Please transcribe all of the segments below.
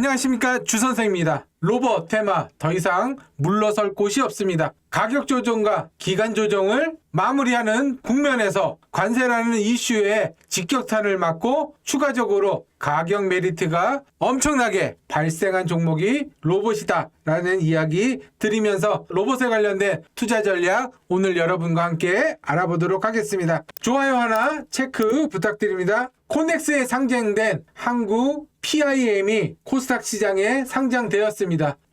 안녕하십니까 주선생입니다. 로봇 테마 더 이상 물러설 곳이 없습니다. 가격 조정과 기간 조정을 마무리하는 국면에서 관세라는 이슈에 직격탄을 맞고 추가적으로 가격 메리트가 엄청나게 발생한 종목이 로봇이다라는 이야기 드리면서 로봇에 관련된 투자 전략 오늘 여러분과 함께 알아보도록 하겠습니다. 좋아요 하나 체크 부탁드립니다. 코넥스에 상장된 한국 PIM이 코스닥 시장에 상장되었습니다.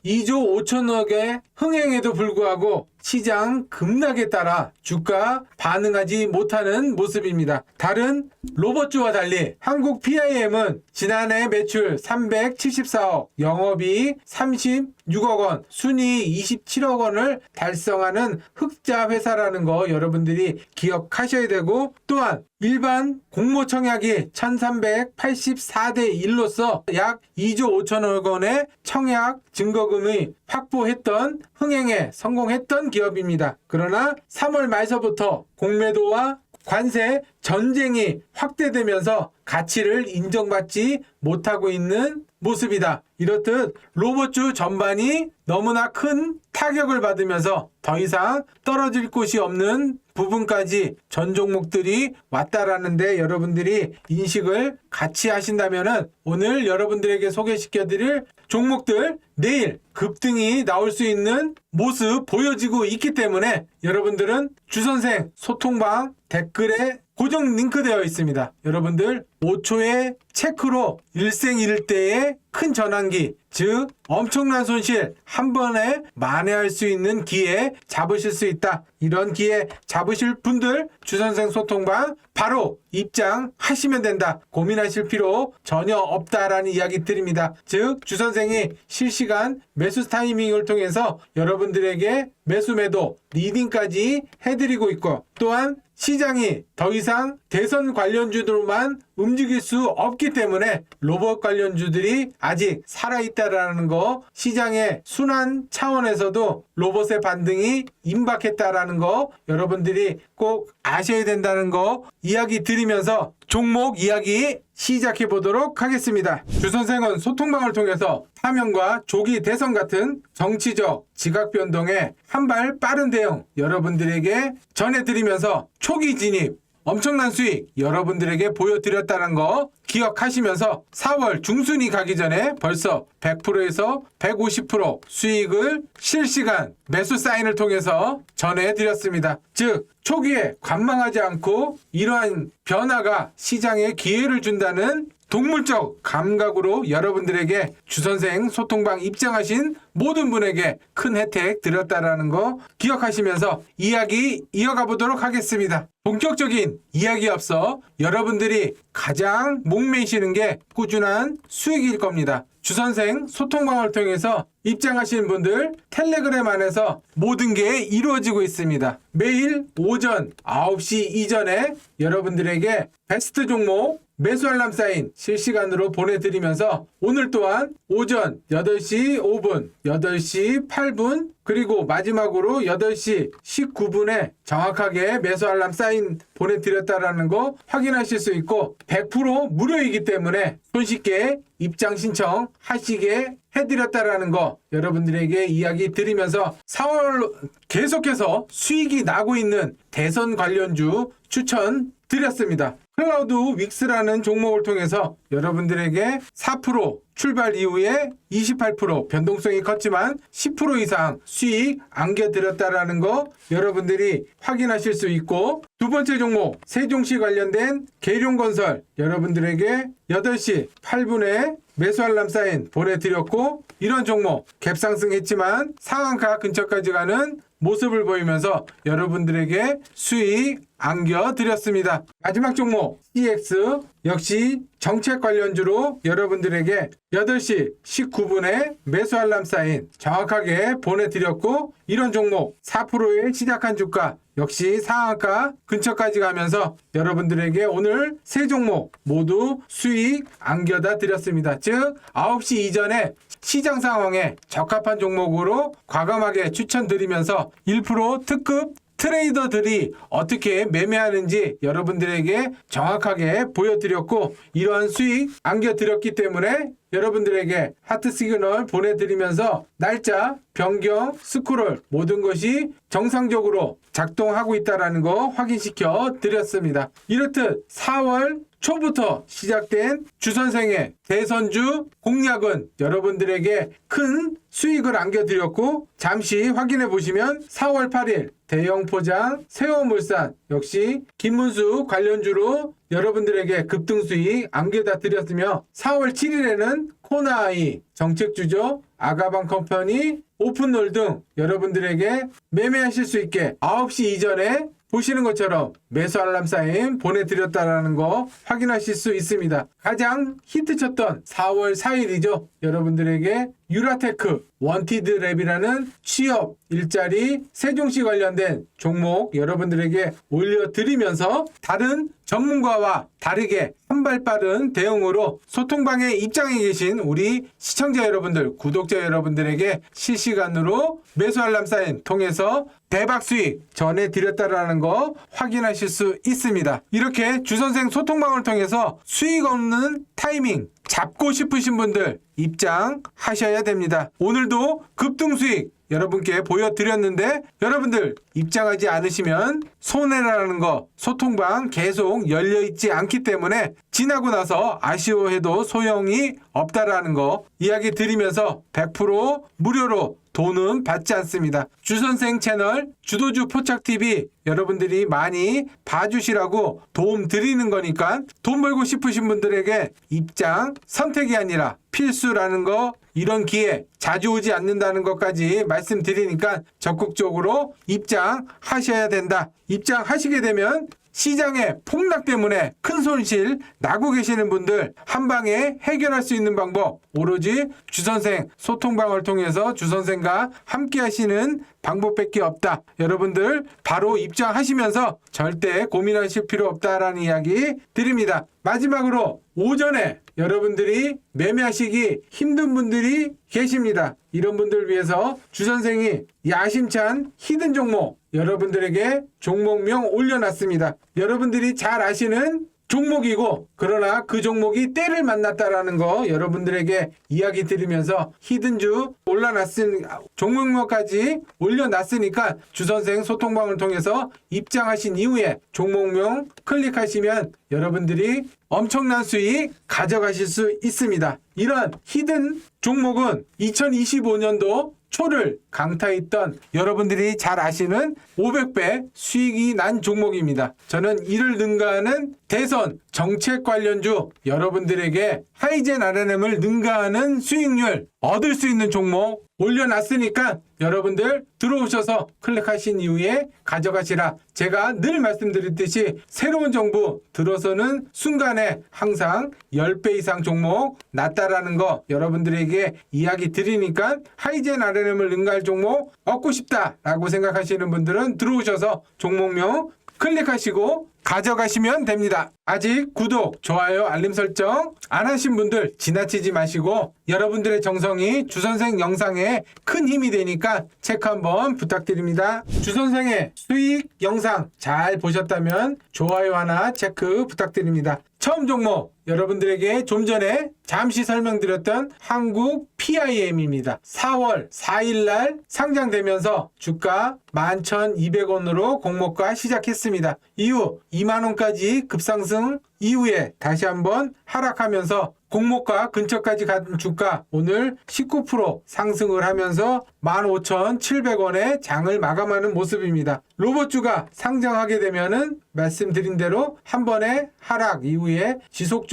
2조 5천억의 흥행에도 불구하고 시장 급락에 따라 주가 반응하지 못하는 모습입니다. 다른 로봇주와 달리 한국 PIM은 지난해 매출 374억, 영업이익 36억 원, 순이익 27억 원을 달성하는 흑자 회사라는 거 여러분들이 기억하셔야 되고 또한 일반 공모 청약이 1384대 1로서 약 2조 5천억 원의 청약 증거금이 확보했던 흥행에 성공했던 기업입니다. 그러나 3월 말서부터 공매도와 관세 전쟁이 확대되면서 가치를 인정받지 못하고 있는 모습이다. 이렇듯 로봇주 전반이 너무나 큰 타격을 받으면서 더 이상 떨어질 곳이 없는 부분까지 전 종목들이 왔다라는데 여러분들이 인식을 같이 하신다면은 오늘 여러분들에게 소개시켜 드릴 종목들 내일 급등이 나올 수 있는 모습 보여지고 있기 때문에 여러분들은 주선생 소통방 댓글에 고정 링크되어 있습니다. 여러분들 5초의 체크로 일생일대의 큰 전환기, 즉 엄청난 손실 한 번에 만회할 수 있는 기회 잡으실 수 있다. 이런 기회 잡으실 분들 주선생 소통방 바로 입장하시면 된다. 고민하실 필요 전혀 없다라는 이야기 드립니다. 즉 주선생이 실시간 매수 타이밍을 통해서 여러분들에게 매수 매도 리딩까지 해드리고 있고 또한 시장이 더 이상 대선 관련주들만 움직일 수 없기 때문에 로봇 관련주들이 아직 살아있다라는 거 시장의 순환 차원에서도 로봇의 반등이 임박했다라는 거 여러분들이 꼭 아셔야 된다는 거 이야기 드리면서 종목 이야기 시작해 보도록 하겠습니다. 주 선생은 소통방을 통해서 파면과 조기 대선 같은 정치적 지각 변동에 한 발 빠른 대응 여러분들에게 전해드리면서 초기 진입 엄청난 수익 여러분들에게 보여드렸다는 거 기억하시면서 4월 중순이 가기 전에 벌써 100%에서 150% 수익을 실시간 매수 사인을 통해서 전해드렸습니다. 즉 초기에 관망하지 않고 이러한 변화가 시장에 기회를 준다는 동물적 감각으로 여러분들에게 주선생 소통방 입장하신 모든 분에게 큰 혜택 드렸다라는 거 기억하시면서 이야기 이어가 보도록 하겠습니다. 본격적인 이야기 앞서 여러분들이 가장 목매시는 게 꾸준한 수익일 겁니다. 주선생 소통방을 통해서 입장하시는 분들 텔레그램 안에서 모든 게 이루어지고 있습니다. 매일 오전 9시 이전에 여러분들에게 베스트 종목 매수 알람 사인 실시간으로 보내드리면서 오늘 또한 오전 8시 5분, 8시 8분, 그리고 마지막으로 8시 19분에 정확하게 매수 알람 사인 보내드렸다라는 거 확인하실 수 있고 100% 무료이기 때문에 손쉽게 입장 신청 하시게 해드렸다라는 거 여러분들에게 이야기 드리면서 4월 계속해서 수익이 나고 있는 대선 관련주 추천 드렸습니다. 클라우드 윅스라는 종목을 통해서 여러분들에게 4% 출발 이후에 28% 변동성이 컸지만 10% 이상 수익 안겨드렸다라는 거 여러분들이 확인하실 수 있고 두 번째 종목 세종시 관련된 계룡건설 여러분들에게 8시 8분에 매수 알람 사인 보내드렸고 이런 종목 갭상승했지만 상한가 근처까지 가는 모습을 보이면서 여러분들에게 수익 안겨드렸습니다. 마지막 종목 CX 역시 정책 관련주로 여러분들에게 8시 19분에 매수 알람 사인 정확하게 보내드렸고 이런 종목 4%에 시작한 주가 역시 상한가 근처까지 가면서 여러분들에게 오늘 세 종목 모두 수익 안겨다 드렸습니다. 즉 9시 이전에 시장 상황에 적합한 종목으로 과감하게 추천드리면서 1% 특급 트레이더들이 어떻게 매매하는지 여러분들에게 정확하게 보여드렸고 이러한 수익 안겨드렸기 때문에 여러분들에게 하트 시그널 보내드리면서 날짜, 변경, 스크롤 모든 것이 정상적으로 작동하고 있다는 거 확인시켜 드렸습니다. 이렇듯 4월 초부터 시작된 주선생의 대선주 공략은 여러분들에게 큰 수익을 안겨드렸고 잠시 확인해 보시면 4월 8일 대형 포장 세워물산 역시 김문수 관련주로 여러분들에게 급등 수익 안겨다 드렸으며 4월 7일에는 코나아이 정책주죠 아가방 컴퍼니 오픈롤 등 여러분들에게 매매하실 수 있게 9시 이전에 보시는 것처럼 매수 알람 사인 보내드렸다라는 거 확인하실 수 있습니다. 가장 히트쳤던 4월 4일이죠. 여러분들에게 유라테크 원티드 랩이라는 취업 일자리 세종시 관련된 종목 여러분들에게 올려드리면서 다른 전문가와 다르게 한 발 빠른 대응으로 소통방에 입장해 계신 우리 시청자 여러분들, 구독자 여러분들에게 실시간으로 매수 알람 사인 통해서 대박 수익 전해드렸다라는 거 확인하실 수 있습니다. 이렇게 주선생 소통방을 통해서 수익 없는 타이밍 잡고 싶으신 분들 입장하셔야 됩니다. 오늘도 급등 수익 여러분께 보여드렸는데 여러분들 입장하지 않으시면 손해라는 거 소통방 계속 열려 있지 않기 때문에 지나고 나서 아쉬워해도 소용이 없다라는 거 이야기 드리면서 100% 무료로 돈은 받지 않습니다. 주선생 채널 주도주 포착TV 여러분들이 많이 봐주시라고 도움 드리는 거니까 돈 벌고 싶으신 분들에게 입장 선택이 아니라 필수라는 거 이런 기회 자주 오지 않는다는 것까지 말씀드리니까 적극적으로 입장하셔야 된다. 입장하시게 되면 시장의 폭락 때문에 큰 손실 나고 계시는 분들 한 방에 해결할 수 있는 방법 오로지 주선생 소통방을 통해서 주선생과 함께 하시는 방법밖에 없다. 여러분들 바로 입장하시면서 절대 고민하실 필요 없다라는 이야기 드립니다. 마지막으로 오전에 여러분들이 매매하시기 힘든 분들이 계십니다. 이런 분들 위해서 주선생이 야심찬 히든 종목 여러분들에게 종목명 올려놨습니다. 여러분들이 잘 아시는 종목이고 그러나 그 종목이 때를 만났다라는 거 여러분들에게 이야기 드리면서 히든주 올라놨으니 종목명까지 올려놨으니까 주선생 소통방을 통해서 입장하신 이후에 종목명 클릭하시면 여러분들이 엄청난 수익 가져가실 수 있습니다. 이런 히든 종목은 2025년도 초를 강타했던 여러분들이 잘 아시는 500배 수익이 난 종목입니다. 저는 이를 능가하는 대선 정책 관련주 여러분들에게 하이젠 RNM을 능가하는 수익률 얻을 수 있는 종목 올려놨으니까 여러분들 들어오셔서 클릭하신 이후에 가져가시라. 제가 늘 말씀드렸듯이 새로운 정부 들어서는 순간에 항상 10배 이상 종목 낮다라는 거 여러분들에게 이야기 드리니까 하이젠 RNM을 능가할 종목 얻고 싶다라고 생각하시는 분들은 들어오셔서 종목명 클릭하시고 가져가시면 됩니다. 아직 구독, 좋아요, 알림 설정 안 하신 분들 지나치지 마시고 여러분들의 정성이 주선생 영상에 큰 힘이 되니까 체크 한번 부탁드립니다. 주선생의 수익 영상 잘 보셨다면 좋아요 하나 체크 부탁드립니다. 처음 종목 여러분들에게 좀 전에 잠시 설명드렸던 한국 PIM입니다. 4월 4일 날 상장되면서 주가 11,200원으로 공모가 시작했습니다. 이후 2만 원까지 급상승 이후에 다시 한번 하락하면서 공모가 근처까지 간 주가 오늘 19% 상승을 하면서 15,700원에 장을 마감하는 모습입니다. 로봇주가 상장하게 되면은 말씀드린 대로 한 번의 하락 이후에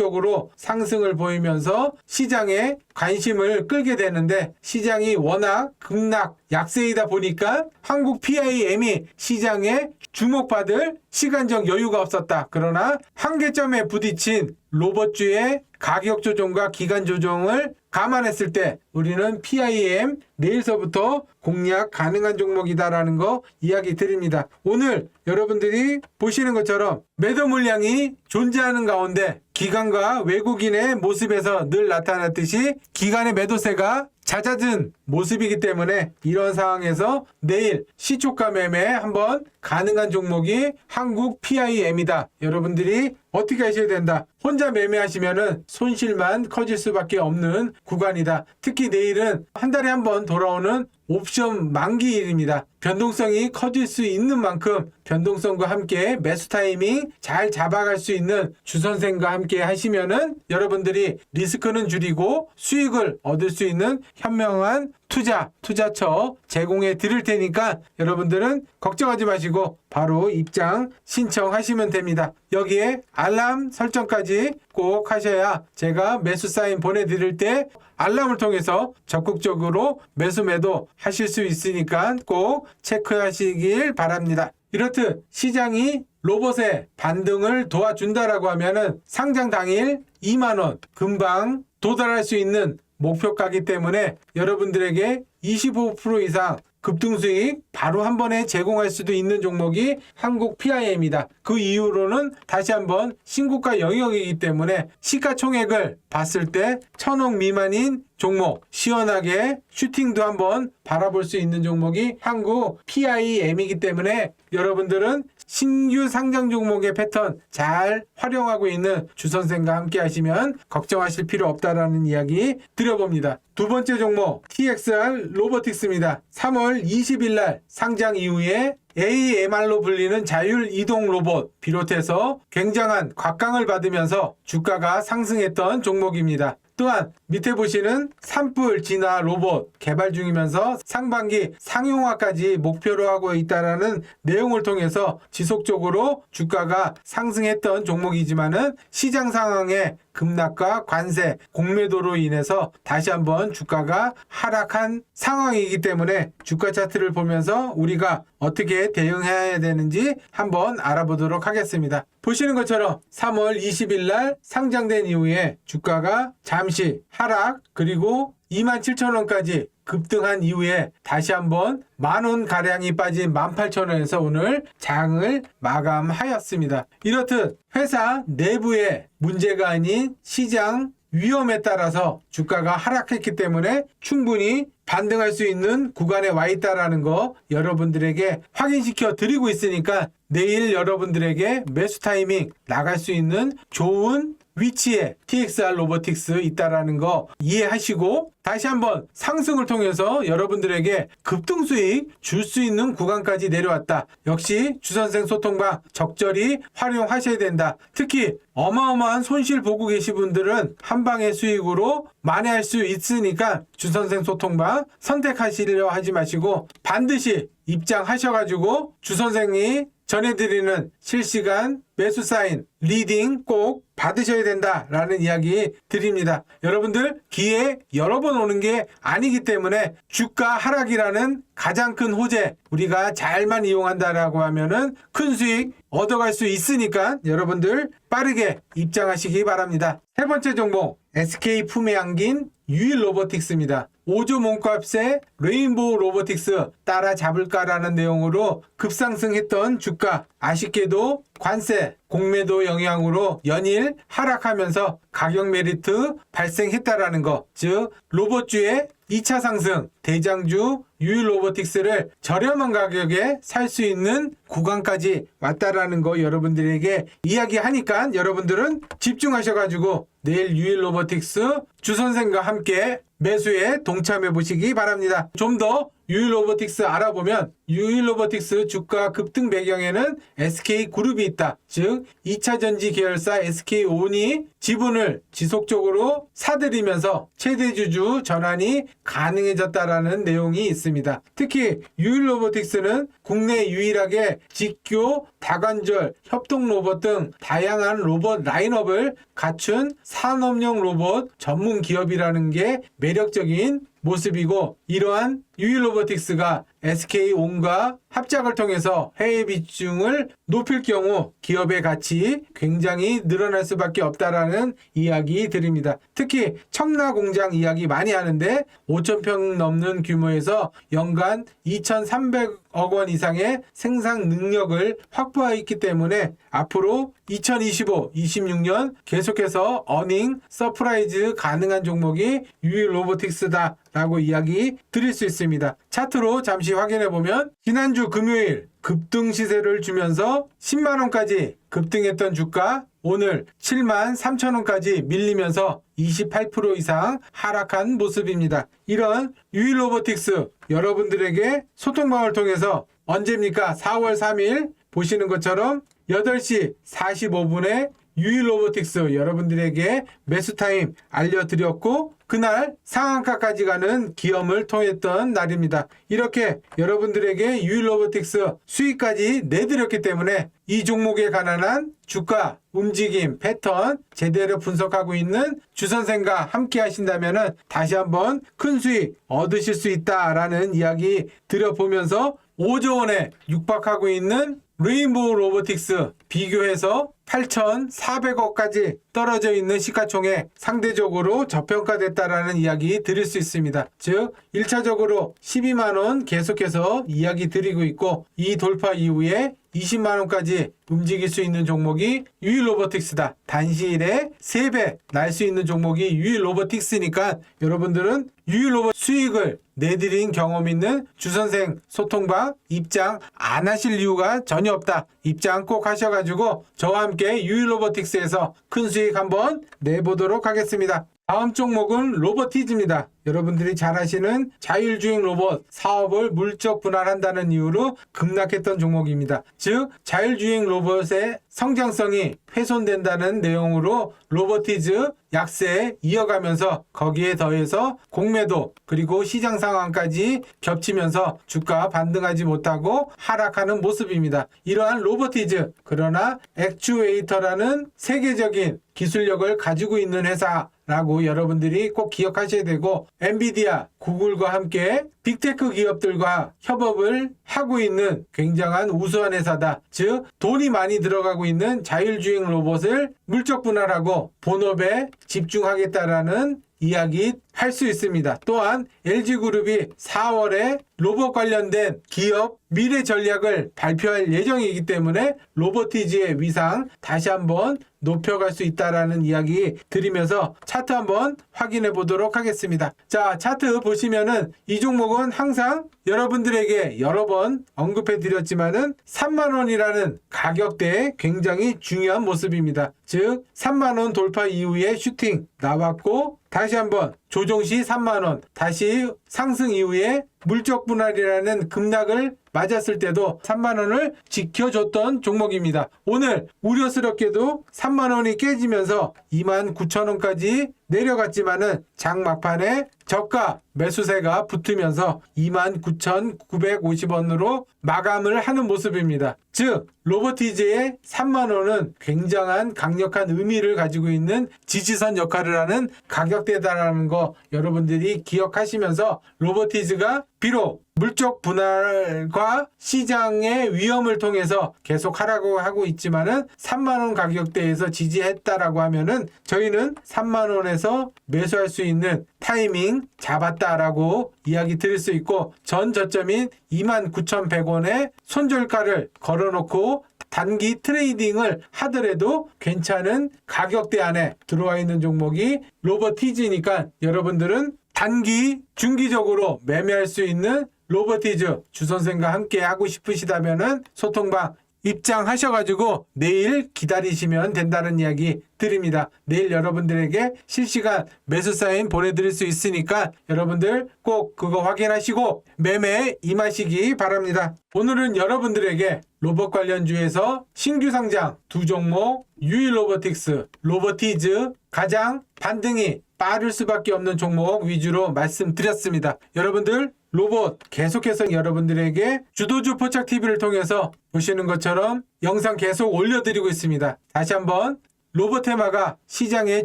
지속적으로 상승을 보이면서 시장에 관심을 끌게 되는데 시장이 워낙 급락 약세이다 보니까 한국 PIM이 시장에 주목받을 시간적 여유가 없었다. 그러나 한계점에 부딪힌 로봇주의 가격 조정과 기간 조정을 감안했을 때 우리는 PIM 내일서부터 공략 가능한 종목이다라는 거 이야기 드립니다. 오늘 여러분들이 보시는 것처럼 매도 물량이 존재하는 가운데 기관과 외국인의 모습에서 늘 나타났듯이 기관의 매도세가 잦아든 모습이기 때문에 이런 상황에서 내일 시초가 매매 한번 가능한 종목이 한국 PIM이다. 여러분들이 어떻게 하셔야 된다. 혼자 매매하시면은 손실만 커질 수밖에 없는 구간이다. 특히 내일은 한 달에 한 번 돌아오는 옵션 만기일입니다. 변동성이 커질 수 있는 만큼 변동성과 함께 매수 타이밍 잘 잡아갈 수 있는 주선생과 함께 하시면은 여러분들이 리스크는 줄이고 수익을 얻을 수 있는 현명한 투자, 투자처 제공해 드릴 테니까 여러분들은 걱정하지 마시고 바로 입장 신청하시면 됩니다. 여기에 알람 설정까지 꼭 하셔야 제가 매수 사인 보내드릴 때 알람을 통해서 적극적으로 매수 매도 하실 수 있으니까 꼭 체크하시길 바랍니다. 이렇듯 시장이 로봇의 반등을 도와준다라고 하면은 상장 당일 2만 원 금방 도달할 수 있는 목표가기 때문에 여러분들에게 25% 이상 급등 수익 바로 한 번에 제공할 수도 있는 종목이 한국 PIM이다. 그 이후로는 다시 한번 신고가 영역이기 때문에 시가총액을 봤을 때 천억 미만인 종목 시원하게 슈팅도 한번 바라볼 수 있는 종목이 한국 PIM이기 때문에 여러분들은 신규 상장 종목의 패턴 잘 활용하고 있는 주선생과 함께 하시면 걱정하실 필요 없다라는 이야기 드려봅니다. 두 번째 종목 TXR 로보틱스입니다. 3월 20일 날 상장 이후에 AMR로 불리는 자율 이동 로봇 비롯해서 굉장한 곽강을 받으면서 주가가 상승했던 종목입니다. 또한 밑에 보시는 산불 진화 로봇 개발 중이면서 상반기 상용화까지 목표로 하고 있다라는 내용을 통해서 지속적으로 주가가 상승했던 종목이지만은 시장 상황의 급락과 관세, 공매도로 인해서 다시 한번 주가가 하락한 상황이기 때문에 주가 차트를 보면서 우리가 어떻게 대응해야 되는지 한번 알아보도록 하겠습니다. 보시는 것처럼 3월 20일 날 상장된 이후에 주가가 잠시 하락 그리고 27,000원까지 급등한 이후에 다시 한번 만원 가량이 빠진 18,000원에서 오늘 장을 마감하였습니다. 이렇듯 회사 내부의 문제가 아닌 시장 위험에 따라서 주가가 하락했기 때문에 충분히 반등할 수 있는 구간에 와 있다라는 거 여러분들에게 확인시켜 드리고 있으니까 내일 여러분들에게 매수 타이밍 나갈 수 있는 좋은 위치에 TXR 로보틱스 있다라는 거 이해하시고 다시 한번 상승을 통해서 여러분들에게 급등 수익 줄 수 있는 구간까지 내려왔다. 역시 주선생 소통방 적절히 활용하셔야 된다. 특히 어마어마한 손실 보고 계신 분들은 한 방의 수익으로 만회할 수 있으니까 주선생 소통방 선택하시려 하지 마시고 반드시 입장하셔가지고 주선생이 전해드리는 실시간 매수 사인, 리딩 꼭 받으셔야 된다라는 이야기 드립니다. 여러분들 기회 여러 번 오는 게 아니기 때문에 주가 하락이라는 가장 큰 호재 우리가 잘만 이용한다라고 하면은 큰 수익 얻어갈 수 있으니까 여러분들 빠르게 입장하시기 바랍니다. 세 번째 종목 SK 품에 안긴 유일 로보틱스입니다. 5조 몸값에 레인보우 로보틱스 따라잡을까라는 내용으로 급상승했던 주가 아쉽게도 관세 공매도 영향으로 연일 하락하면서 가격 메리트 발생했다라는 거. 즉 로봇주의 2차 상승 대장주 유일 로보틱스를 저렴한 가격에 살 수 있는 구간까지 왔다라는 거 여러분들에게 이야기하니까 여러분들은 집중하셔가지고 내일 유일 로보틱스 주선생과 함께 매수에 동참해 보시기 바랍니다. 좀 더 유일 로보틱스 알아보면 유일 로보틱스 주가 급등 배경에는 SK 그룹이 있다. 즉 2차 전지 계열사 SK 온이 지분을 지속적으로 사들이면서 최대 주주 전환이 가능해졌다라는 내용이 있습니다. 특히 유일 로보틱스는 국내 유일하게 직교, 다관절, 협동 로봇 등 다양한 로봇 라인업을 갖춘 산업용 로봇 전문 기업이라는 게 매력적인 모습이고 이러한 유일 로보틱스가 SK온과 합작을 통해서 해외 비중을 높일 경우 기업의 가치 굉장히 늘어날 수밖에 없다라는 이야기 드립니다. 특히 청라 공장 이야기 많이 하는데 5,000평 넘는 규모에서 연간 2,300억 원 이상의 생산 능력을 확보하였기 때문에 앞으로 2025, 26년 계속해서 어닝 서프라이즈 가능한 종목이 유일 로보틱스다 라고 이야기 드릴 수 있습니다. 차트로 잠시 확인해 보면 지난주 금요일 급등 시세를 주면서 10만 원까지 급등했던 주가 오늘 7만 3천 원까지 밀리면서 28% 이상 하락한 모습입니다. 이런 유일 로보틱스 여러분들에게 소통방을 통해서 언제입니까? 4월 3일 보시는 것처럼 8시 45분에 유일 로보틱스 여러분들에게 매수 타임 알려드렸고 그날 상한가까지 가는 기염을 통했던 날입니다. 이렇게 여러분들에게 유일 로보틱스 수익까지 내드렸기 때문에 이 종목에 관한 주가 움직임 패턴 제대로 분석하고 있는 주선생과 함께 하신다면 다시 한번 큰 수익 얻으실 수 있다라는 이야기 드려보면서 5조 원에 육박하고 있는 레인보우 로보틱스 비교해서 8,400억까지 떨어져 있는 시가총액 상대적으로 저평가됐다라는 이야기 드릴 수 있습니다. 즉 1차적으로 12만 원 계속해서 이야기 드리고 있고 이 돌파 이후에 20만 원까지 움직일 수 있는 종목이 유일 로보틱스다. 단시일에 3배 날 수 있는 종목이 유일 로보틱스니까 여러분들은 유일 로봇 수익을 내드린 경험 있는 주선생 소통방 입장 안 하실 이유가 전혀 없다. 입장 꼭 하셔가지고 저와 함께 유일 로보틱스에서 큰 수익 한번 내보도록 하겠습니다. 다음 종목은 로보티즈입니다. 여러분들이 잘 아시는 자율주행 로봇 사업을 물적 분할한다는 이유로 급락했던 종목입니다. 즉 자율주행 로봇 의 성장성이 훼손된다는 내용으로 로보티즈 약세 이어가면서 거기에 더해서 공매도 그리고 시장 상황까지 겹치면서 주가 반등하지 못하고 하락하는 모습입니다. 이러한 로보티즈 그러나 액추에이터라는 세계적인 기술력을 가지고 있는 회사 라고 여러분들이 꼭 기억하셔야 되고 엔비디아, 구글과 함께 빅테크 기업들과 협업을 하고 있는 굉장한 우수한 회사다. 즉 돈이 많이 들어가고 있는 자율주행 로봇을 물적 분할하고 본업에 집중하겠다라는 이야기 할 수 있습니다. 또한 LG그룹이 4월에 로봇 관련된 기업 미래 전략을 발표할 예정이기 때문에 로보티즈의 위상 다시 한번 높여갈 수 있다라는 이야기 드리면서 차트 한번 확인해 보도록 하겠습니다. 자, 차트 보시면은 이 종목은 항상 여러분들에게 여러 번 언급해 드렸지만은 3만 원이라는 가격대에 굉장히 중요한 모습입니다. 즉 3만 원 돌파 이후에 슈팅 나왔고 다시 한번 조정 시 3만 원, 다시 상승 이후에 물적 분할이라는 급락을 맞았을 때도 3만 원을 지켜줬던 종목입니다. 오늘 우려스럽게도 3만 원이 깨지면서 2만 9천 원까지 내려갔지만은 장 막판에 저가 매수세가 붙으면서 29,950원으로 마감을 하는 모습입니다. 즉 로보티즈의 3만 원은 굉장한 강력한 의미를 가지고 있는 지지선 역할을 하는 가격대다라는 거 여러분들이 기억하시면서 로보티즈가 비록 물적 분할과 시장의 위험을 통해서 계속 하라고 하고 있지만은 3만 원 가격대에서 지지했다라고 하면은 저희는 3만 원에서 매수할 수 있는 타이밍 잡았다라고 이야기 드릴 수 있고 전 저점인 29,100원에 손절가를 걸어놓고 단기 트레이딩을 하더라도 괜찮은 가격대 안에 들어와 있는 종목이 로버티즈니까 여러분들은 단기 중기적으로 매매할 수 있는 로버티즈 주선생과 함께 하고 싶으시다면은 소통방 입장하셔가지고 내일 기다리시면 된다는 이야기 드립니다. 내일 여러분들에게 실시간 매수 사인 보내드릴 수 있으니까 여러분들 꼭 그거 확인하시고 매매에 임하시기 바랍니다. 오늘은 여러분들에게 로봇 관련주에서 신규 상장 두 종목 유일 로보틱스, 로보티즈 가장 반등이 빠를 수밖에 없는 종목 위주로 말씀드렸습니다. 여러분들 로봇 계속해서 여러분들에게 주도주 포착 TV를 통해서 보시는 것처럼 영상 계속 올려드리고 있습니다. 다시 한번 로봇 테마가 시장의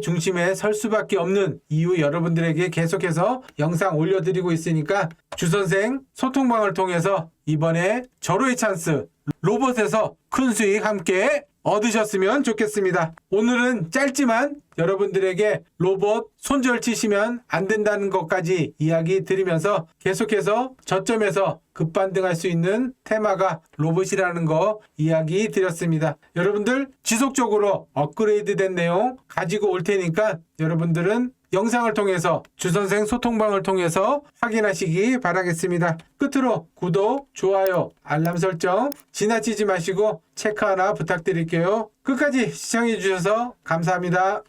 중심에 설 수밖에 없는 이유 여러분들에게 계속해서 영상 올려드리고 있으니까 주선생 소통방을 통해서 이번에 절호의 찬스 로봇에서 큰 수익 함께 얻으셨으면 좋겠습니다. 오늘은 짧지만 여러분들에게 로봇 손절 치시면 안 된다는 것까지 이야기 드리면서 계속해서 저점에서 급반등할 수 있는 테마가 로봇이라는 거 이야기 드렸습니다. 여러분들 지속적으로 업그레이드 된 내용 가지고 올 테니까 여러분들은 영상을 통해서 주선생 소통방을 통해서 확인하시기 바라겠습니다. 끝으로 구독, 좋아요, 알람 설정 지나치지 마시고 체크 하나 부탁드릴게요. 끝까지 시청해 주셔서 감사합니다.